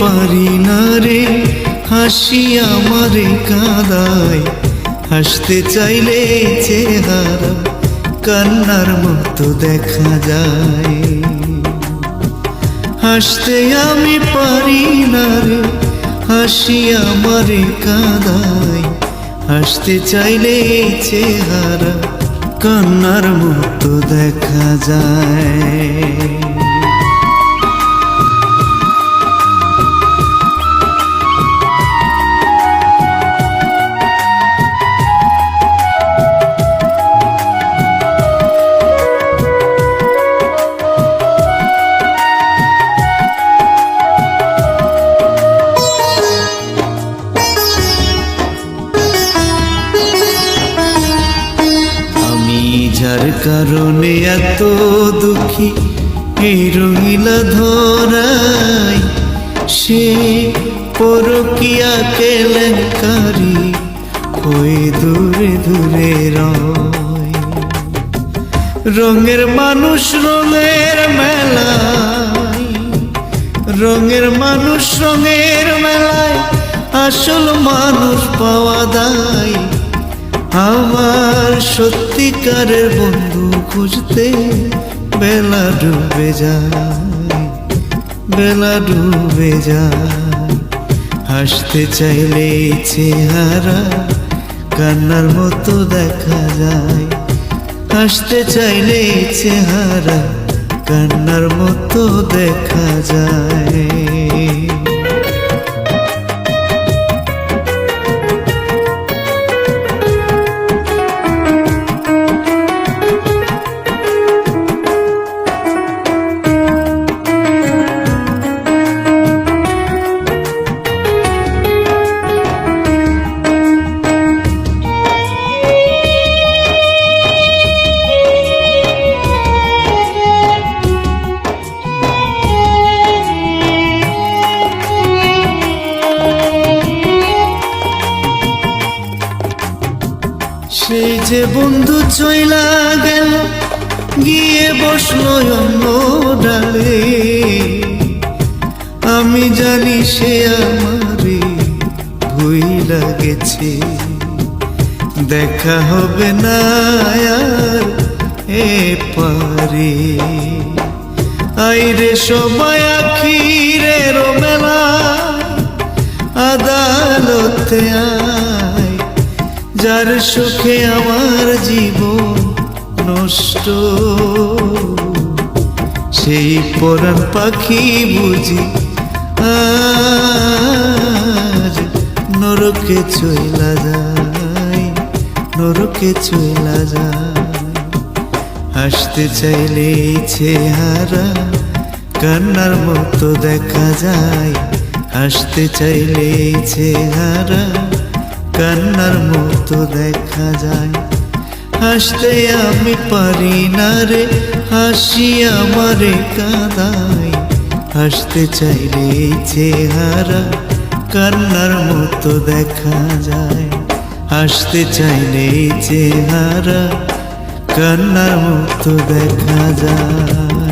পারি না রে। হাসি আমারে কাদায়। হাসতে চাইলে চেহারা কান্নার মতো দেখা যায়। হাসতে আমি পারি না রে। হাসি আমারে কাদায়। হাসতে চাইলে চেহারা কান্নার মতো দেখা যায়। কারণে এত দুঃখী এই রঙিলা ধরাই। সে পরকিয়া কেলেঙ্কারি হয়ে দূরে দূরে রঙের মানুষ রঙের মেলায়, রঙের মানুষ রঙের মেলায় আসল মানুষ পাওয়া দায়। আমার সত্যিকারের বন্ধু খুঁজতে বেলা ডুবে যায়, বেলা ডুবে যায়। হাসতে চাইলে চেহারা কান্নার মতো দেখা যায়। হাসতে চাইলে চেহারা কান্নার মতো দেখা যায়। সেই যে বন্ধু চইলা গেল, গিয়ে বসল অন্য ডালে। আমি জানি সে আমারে ভুই লাগেছে দেখা হবে না এ পারে। আইরে সবাই আখিরের মেলা, আদালতে আয় যার সুখে আমার জীবন নষ্ট, সেই পরাণ পাখি বুঝি আজ নরকে চইলা যায়, নরকে চইলা যায়। হাসতে চাইলে চেহারা কান্নার মতো দেখা যায়। হাসতে চাইলে চেহারা কান্নার মতো দেখা যায়। হাসতে আমি পারি না রে, হাসি আমারে কাদায়। হাসতে চাইলে চেহারা কান্নার মতো দেখা যায়। হাসতে চাইলে চেহারা কান্নার মতো দেখা যায়।